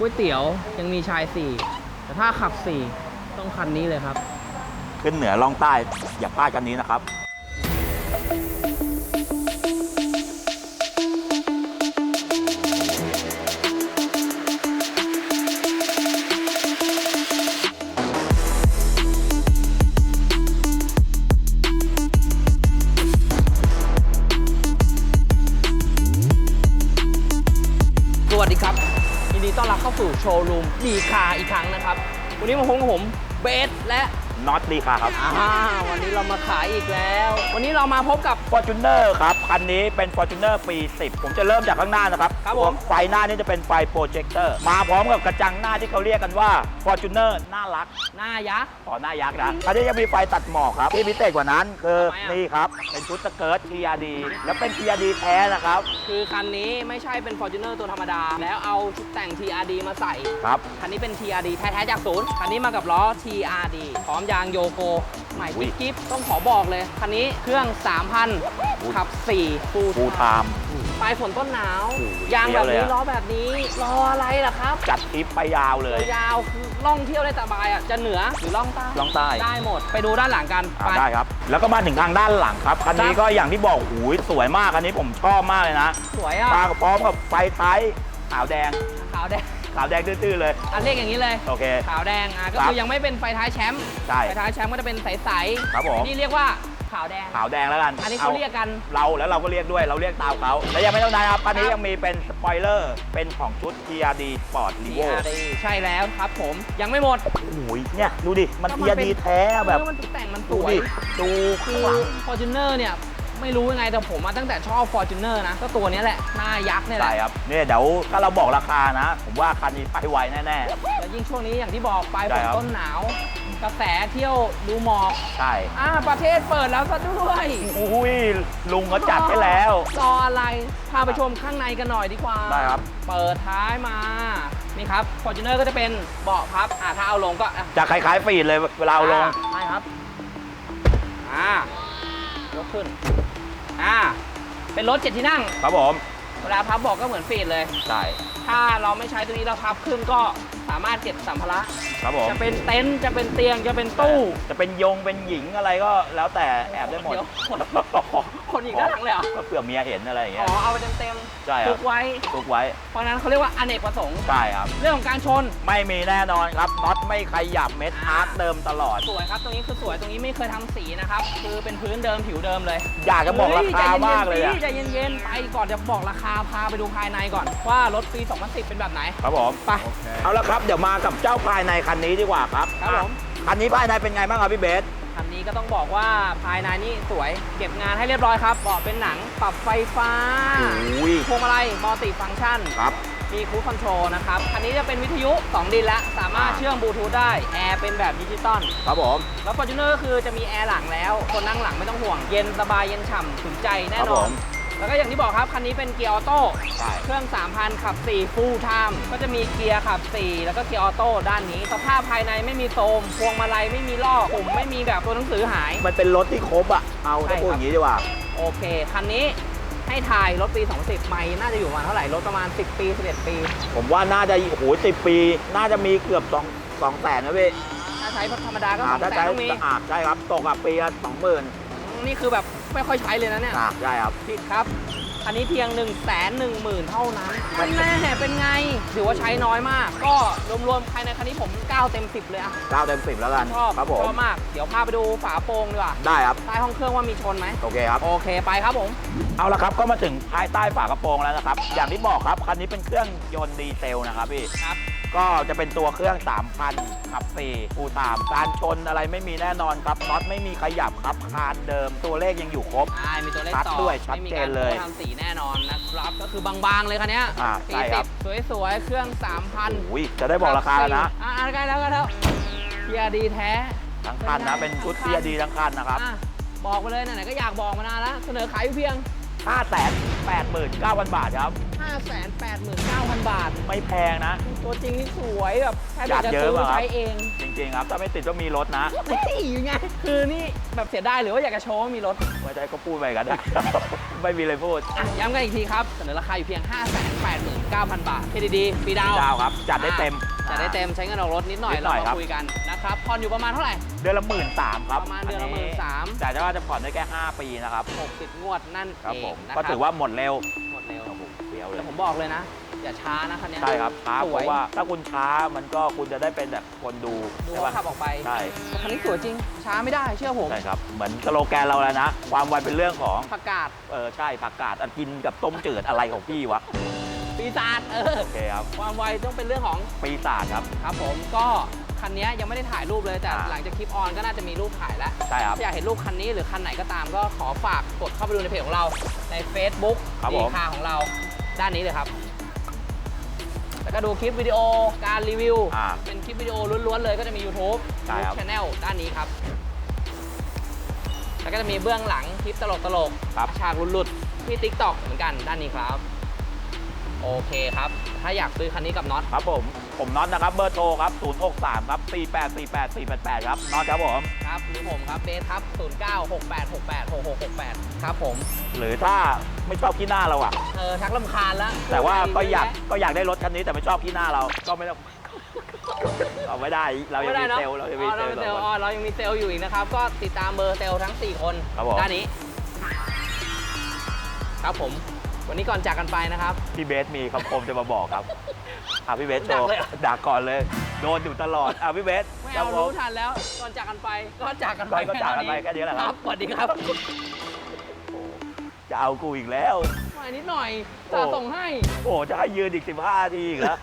ก๋วยเตี๋ยวยังมีชาย4แต่ถ้าขับ4ต้องคันนี้เลยครับ ขึ้นเหนือล่องใต้อย่าพลาดกันนี้นะครับ สวัสดีครับยิน ดีต้อนรับเข้าสู่โชว์รูมดีคาอีกครั้งนะครับ วันนี้มาพบกับผมเบสและ น็อตดีค่ะครับ อ่าวันนี้เรามาขายอีกแล้ว วันนี้เรามาพบกับ f o r t u n e r ครับ คันนี้เป็น f o r t u n e r ปี 10 ผมจะเริ่มจากข้างหน้านะครับครับผม ไฟหน้านี่จะเป็นไฟโปรเจคเตอร์ มาพร้อมกับกระจังหน้าที่เขาเรียกกันว่า f o r t u n e r น่ารัก หน้ายักษ์ต่อหน้ายักษ์นะคันนี้ยังมีไฟตัดหมอกครับ ที่พิเศษกว่านั้นคือทำไมอะ นี่ครับ เป็นชุดสเกิร์ต TRD แล้วเป็น TRD แท้นะครับ คือคันนี้ไม่ใช่เป็น Fortuner ตัวธรรมดา แล้วเอาชุดแต่ง TRD มาใส่ ครับ คันนี้เป็น TRD แท้ ๆ จากศูนย์ คันนี้มากับล้อ TRD พร้อมยางโยโก ใหม่อุ๊ยกิ๊บๆต้องขอบอกเลย คันนี้เครื่อง 3,000 ขับ 4 ฟูลฟูลไทม์ปลายฝนต้นหนาวโอ้โหยางแบบเฟี้นี้ยวเลยอะล้อแบบนี้รออะไรล่ะครับ จัดทริปไปยาวเลย ยาวคือล่องเที่ยวได้สบายอะจะเหนือหรือล่องใต้ล่องใต้ได้หมด ไปดูด้านหลังกันอ่าไปได้ครับ แล้วก็มาถึงทางด้านหลังครับคันนี้ครับก็อย่างที่บอกหูยสวยมากคันนี้ผมชอบมากเลยนะ สวยอะมากับพร้อมกับไฟท้ายขาวแดงขาวแดง ขาวแดงตื้อๆเลยอันเรียกอย่างนี้เลย โอเค ขาวแดง อะ ก็ครับคือยังไม่เป็นไฟท้ายแชมป์ ใช่ไฟท้ายแชมป์ก็จะเป็นใสๆครับผม นี่เรียกว่าขาวแดง ขาวแดงแล้วกันอันนี้เขาเรียกกัน เราแล้วเราก็เรียกด้วยเราเรียกตามเขาแล้วยังไม่เท่านั้นครับคันนี้ยังมีเป็นสปอยเลอร์เป็นของชุด TRD Sport Revo TRD ใช่แล้วครับผม ยังไม่หมดโอ้ยเนี่ยดูดิมัน ก็มันเป็น TRD แท้แบบเออมันตกแต่งมันสดูวย ดิดูข้างหลัง Fortuner เนี่ย ไม่รู้ยังไงแต่ผมมาตั้งแต่ชอบ Fortuner นะ ก็ตัวเนี้ยแหละ หน้ายักษ์เนี่ยแหใช่ละครับเนี่ยเดี๋ยวถ้าเราบอกราคานะ ผมว่าคันนี้ไปไวแน่ แล้วยิ่งช่วงนี้อย่างที่บอกปลายใช่ฝนครับ ต้นหนาว กระแสเที่ยวดูหมอกๆใช่อ่าประเทศเปิดแล้วซะด้วยอุ้ยลุงเขาจัดให้แล้ว รออะไรพาไปชมข้างในกันหน่อยดีกว่าได้ครับ เปิดท้ายมานี่ครับ Fortuner ก็จะเป็นเบาะพับอ่าถ้าเอาลงก็อะจะคล้ายๆฟีดเลยเวลาเอาลง ใช่ครับอ่ายก ขึ้น อ่า เป็นรถเจ็ดที่นั่ง ครับผม เวลาพับเบอกก็เหมือนฟีดเลย ใช่ ถ้าเราไม่ใช้ตัวนี้เราพับขึ้นก็สามารถเก็บสัมภาระ ครับผม จะเป็นเต็นท์จะเป็นเตียงจะเป็นตู้ จะเป็นยงเป็นหญิงอะไรก็แล้วแต่แอบได้หมดเดี๋ยว คนคนอีกด้านหลังเลยเหรอก็เผื่อเมียเห็นอะไรอย่างเงี้อ๋ยอเอาไปเต็มใช่ๆครัทุบกไว้ ตุกไว้เพราะฉะนั้นเขาเรียกว่าอเนกประสงค์ ใช่ครับ เรื่องของการชน ไม่มีแน่นอนครับน็อตไม่ขยับเม็ดอ่าอาร์ตเดิมตลอด สวยครับ ตรงนี้คือสวยตรงนี้ไม่เคยทำสีนะครับ คือเป็นพื้นเดิมผิวเดิมเลยอยากจะบอกราคามากเลยอะใจเย็นๆไปก่อนจะบอกราคาพาไปดูภายในก่อนว่ารถปี 2010 เป็นแบบไหน ครับผม ไป เอาละครับ เดี๋ยวมากับเจ้าภายในคันนี้ดีกว่าครับครับผมคันนี้ภายในเป็นไงบ้างครับพี่เบส คันนี้ก็ต้องบอกว่าภายในนี่สวยเก็บงานให้เรียบร้อยครับเบาะเป็นหนังปรับไฟฟ้าอุ้ย พวงมาลัยมัลติฟังก์ชัน ครับ มีคู i คอนโทรลนะครับ คันนี้จะเป็นวิทยุ 2 ดินแล้วสามารถอ่า เชื่อมบลูทูธได้ แอร์เป็นแบบดิจิตอล ครับผม แล้ว Fortuner ก็คือจะมีแอร์หลังแล้ว คนนั่งหลังไม่ต้องห่วง เย็นสบายเย็นฉ่ำถึงใจแน่ครับนผอนม แล้วก็อย่างที่บอกครับ คันนี้เป็นเกียร์ออโต้ใช่เครื่อง 3,000 ขับ4 full time ก็จะมีเกียร์ขับ 4 แล้วก็เกียร์ออโต้ด้านนี้ สภาพภายในไม่มีโทรมพวงมาลัยไม่มีลอกปุ่มไม่มีแบบตัวหนังสือหาย มันเป็นรถที่ครบอะเอาใช่ถ้าพูดครับอย่างนี้ดีกว่า โอเค คันนี้ให้ถ่ายรถปี 2010ไม่น่าจะอยู่ประมาณเท่าไหร่ รถประมาณ 10 ปี 11 ปี ผมว่าน่าจะโอ้โหสิปี น่าจะมีเกือบสองสองแสนนะพี่ถ้าใช้ธรรมดาก็อ่าสองถ้าแสนใช้ต้องมีอ่าใช่ครับ ตกอะปีละสองหมื่น นี่คือแบบไม่ค่อยใช้เลยนะเนี่ยอ่าใช่ครับ ผิดครับ อันนี้เพียง1 1 0 0 0 0เท่านั้นมันแน่เป็นไง ถือว่าใช้น้อยมาก ก็รวมๆภายในคันนี้ผม 9 เต็ม 10 เลยอะเก้าเต็มสิบแล้วกันชอบครับผมชอบมาก เดี๋ยวพาไปดูฝาโปร่งดีกว่า ได้ครับ ใต้ห้องเครื่องว่ามีชนไหม โอเคครับ โอเคไปครับผม เอาละครับก็มาถึงภายใต้ฝากระโปรงแล้วนะครับ อย่างที่บอกครับ คันนี้เป็นเครื่องยนต์ดีเซลนะครับพี่ ครับ ก็จะเป็นตัวเครื่อง 3,000ขับ4ฟูตาม การชนอะไรไม่มีแน่นอนครับน็อตไม่มีขยับครับคานเดิม ตัวเลขยังอยู่ครบ อ่ามีตัวเลขชัดต่อด้วยชัดไม่มีเจการนเลยโค้ดทำสีแน่นอนนะครับ ก็คือบางๆเลยคันเนี้ยอ่าปีใช่ครับสิบสวยๆ เครื่อง 3,000อุ้ยจะได้บอกราคาแล้วนะ อ่าอ่าใกล้แล้วใกล้แล้วเกียร์ดีแท้ทั้งคันนะ เป็นชุดเทียดีทั้งคันนะครับอะบอกไปเลยไหนๆก็อยากบอกมานานแล้วเสนอขายอยู่เพียง 589,000 บาทครับ 589,000 บาท ไม่แพงนะ ตัวจริงนี่สวยแบบแทบอยากจะเยอะซื้อป่ะครับใช้เอง จริงๆครับถ้าไม่ติดก็มีรถนะนี่อยู่ไงคือนี่แบบเสียดายหรือว่าอยากจะโชว์ว่ามีรถไม่ได้ก็พูดไปกันนะไม่มีอะไรพูดอะย้ำกันอีกทีครับเสนอราคาอยู่เพียง 589,000 บาทเครดิตดีฟรีดาวน์ดาวครับ จัดได้เต็ม จัดได้เต็มใช้เงินออกรถนิดหน่อยนิดหเราน่อยครัมาบ คุยกันนะครับผ่อนอยู่ประมาณเท่าไหร่ เดือนละหมื่นสามครับประมาณเดือนละหมื่นสามแต่ว่าจะผ่อนได้แค่ 5 ปีนะครับ60งวดนั่นครับเอผงมนะคก็รับถือว่าหมดเร็ว ยวเลแต่ยผมบอกเลยนะ อย่าช้านะคันเนี้ยใช่ครับช้าสเพวยราะว่าถ้าคุณช้ามันก็คุณจะได้เป็นแบบคนดูดูใช่เขาปะขับออกไปใช่แต่คันนี้สวยจริง ช้าไม่ได้เชื่อผมใช่ครับ เหมือนสโลแกนเราแล้วนะ ความไวเป็นเรื่องของประกาศเออใช่ผักกาดอันกินกับต้มจืดอะไรของพี่วะปีศาจเออ โอเคครับความไวต้องเป็นเรื่องของ ปีศาจครับ ครับผมก็คันนี้ยังไม่ได้ถ่ายรูปเลยแต่อ่า หลังจากคลิปออนก็น่าจะมีรูปถ่ายแล้วใช่ครับ ถ้าอยากเห็นรูปคันนี้หรือคันไหนก็ตามก็ขอฝากกดเข้าไปดูในเพจของเราใน Facebook ครับดีผมคาของเรา ด้านนี้เลยครับ แล้วก็ดูคลิปวิดีโอการรีวิว อ่าเป็นคลิปวิดีโอล้วนๆเลยก็จะมี YouTube ใช่ครับ ช anel ด้านนี้ครับ แล้วก็จะมีเบื้องหลังคลิปตลกครับ ฉากหลุดๆที่ TikTok เหมือนกันด้านนี้ครับ โอเคครับ ถ้าอยากซื้อคันนี้กับน็อต ครับผม ผมน็อตนะครับเบอร์โทรครับ 063 ครับ 4848488 ครับน็อตครับผม ครับหรือผมครับเบสครับ0968686668 ครับผม หรือถ้าไม่ชอบขี้หน้าเราอะเออชักลำคาญแล้วแต่ว่าก็อยากเะก็อยากได้รถคันนี้แต่ไม่ชอบขี้หน้าเราก็ไม่ต้องเอาไม่ได้เรายังไม่ได้มีเนอะเซลล์เรายังมีอ๋อเซลล์เราสองคนอ๋อเรายังมีเซลล์อยู่อีกนะครับ ก็ติดตามเบอร์เซลล์ทั้ง 4 คนครับผมด้านนี้ ครับผม วันนี้ก่อนจากกันไปนะครับ พี่เบสมีคำคมจะมาบอกครับอะพี่เบสโชดักว์เลยเหรอ ดักก่อนเลย โดนอยู่ตลอดอะพี่เบสไม่ครัเอาบผรู้ม ทันแล้วก่อนจากกันไปก็จากกันไปก็จากกันไปแค่นี้แหละครับ สวัสดีครับจะเอากูอีกแล้ว มานิดหน่อยจะโอ้ส่งให้ โอ้จะให้ยืนอีก 15นาทีอีกแล้ว